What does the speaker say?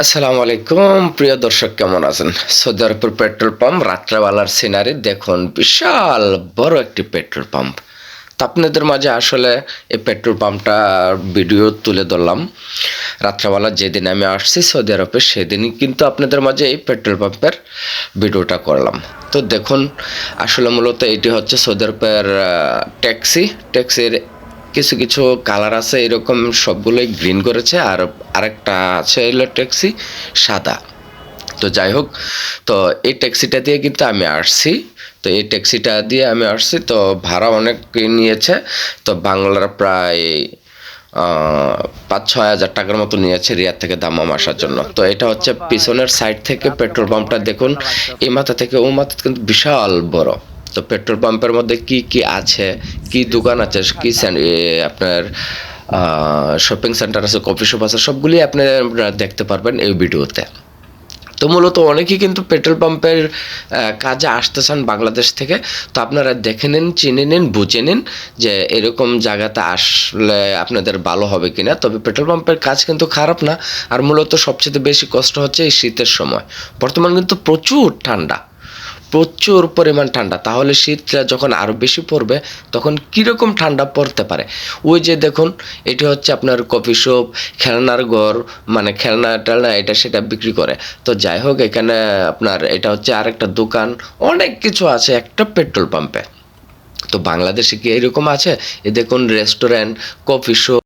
আসসালামু আলাইকুম। প্রিয় দর্শক, কেমন আছেন? সৌদি আরবের পেট্রোল পাম্প রাত্রেবেলার সিনারি দেখুন, বিশাল বড় একটি পেট্রোল পাম্প। তো আপনাদের মাঝে আসলে এই পেট্রোল পাম্পটার ভিডিও তুলে ধরলাম। রাত্রেবেলা যেদিন আমি আসছি সৌদি আরবে, সেদিনই কিন্তু আপনাদের মাঝে এই পেট্রোল পাম্পের ভিডিওটা করলাম। তো দেখুন, আসলে মূলত এটি হচ্ছে সৌদি আরবের ট্যাক্সি ট্যাক্সির কিছু কিছু কালার আছে, এরকম সবগুলোই গ্রিন করেছে আর আরেকটা আছে হলো ট্যাক্সি সাদা। তো যাই হোক, তো এই ট্যাক্সিটা দিয়ে কিন্তু আমি আসছি। তো এই ট্যাক্সিটা দিয়ে আমি আসছি, তো ভাড়া অনেক নিয়েছে। তো বাংলার প্রায় পাঁচ ছয় হাজার টাকার মতো নিয়েছে রিয়াদ থেকে দামাম আসার জন্য। তো এটা হচ্ছে পিছনের সাইড থেকে পেট্রোল পাম্পটা দেখুন, এই মাথা থেকে ও মাথা কিন্তু বিশাল বড়। তো পেট্রোল পাম্পের মধ্যে কি কি আছে? কি দোকান আছে? কি আপনার শপিং সেন্টার আছে, কফি শপ আছে, সবগুলি আপনারা দেখতে পারবেন এই ভিডিওতে। তো মূলত অনেকেই কিন্তু পেট্রোল পাম্পের কাজে আসতে চান বাংলাদেশ থেকে। তো আপনারা দেখে নিন, চিনে নিন, বুঝে নিন যে এরকম জায়গাতে আসলে আপনাদের ভালো হবে কিনা। তবে পেট্রোল পাম্পের কাজ কিন্তু খারাপ না। আর মূলত সবচেয়ে বেশি কষ্ট হচ্ছে এই শীতের সময়। বর্তমান কিন্তু প্রচুর ঠান্ডা। প্রচুর পরিমাণ ঠান্ডা। তাহলে শীতটা যখন আরও বেশি পড়বে, তখন কীরকম ঠান্ডা পড়তে পারে? ওই যে দেখুন, এটি হচ্ছে আপনার কফি শপ, খেলনার ঘর মানে খেলনা টেলনা, এটা সেটা বিক্রি করে। তো যাই হোক, এখানে আপনার এটা হচ্ছে আরেকটা দোকান, অনেক কিছু আছে, একটা পেট্রোল পাম্পে। তো বাংলাদেশে কি এরকম আছে? এ দেখুন, রেস্টুরেন্ট, কফি শপ।